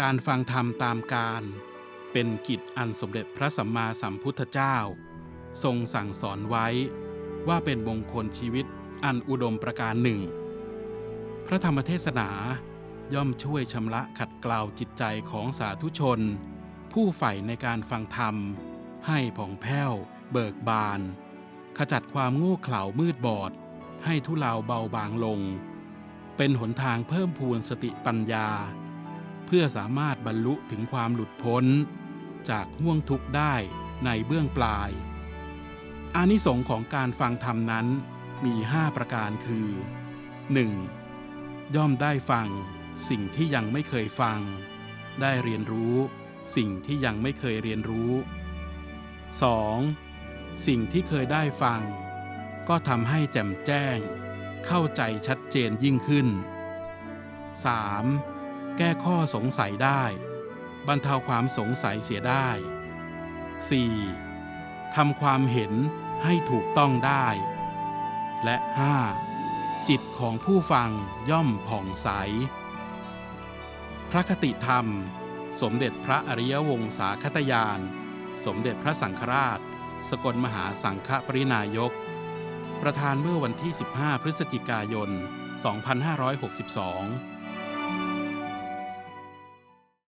การฟังธรรมตามการ เป็นกิจอันสมเด็จพระสัมมาสัมพุทธเจ้า ทรงสั่งสอนไว้ว่าเป็นมงคลชีวิตอันอุดมประการหนึ่ง พระธรรมเทศนาย่อมช่วยชำระขัดเกลาจิตใจของสาธุชน ผู้ใฝ่ในการฟังธรรม ให้ผ่องแผ้ว เบิกบาน ขจัดความโง่เขลามืดบอด ให้ทุเลาเบาบางลง เป็นหนทางเพิ่มพูนสติปัญญา เพื่อสามารถบรรลุถึงความหลุดพ้น จากห่วงทุกข์ได้ในเบื้องปลาย อานิสงส์ของการฟังธรรมนั้นมี5ประการคือ 1. ย่อมได้ฟังสิ่งที่ยังไม่เคยฟัง ได้เรียนรู้สิ่งที่ยังไม่เคยเรียนรู้ 2. สิ่งที่เคยได้ฟัง ก็ทำให้แจ่มแจ้ง เข้าใจชัดเจนยิ่งขึ้น 3. แก้ข้อสงสัยได้ บรรเทาความสงสัยเสียได้ 4. ทำความเห็นให้ถูกต้องได้ และ 5. จิตของผู้ฟังย่อมผ่องใส พระคติธรรม สมเด็จพระอริยวงศาคตยาน สมเด็จพระสังฆราช สกลมหาสังฆปรินายก ประธานเมื่อวันที่ 15 พฤศจิกายน 2562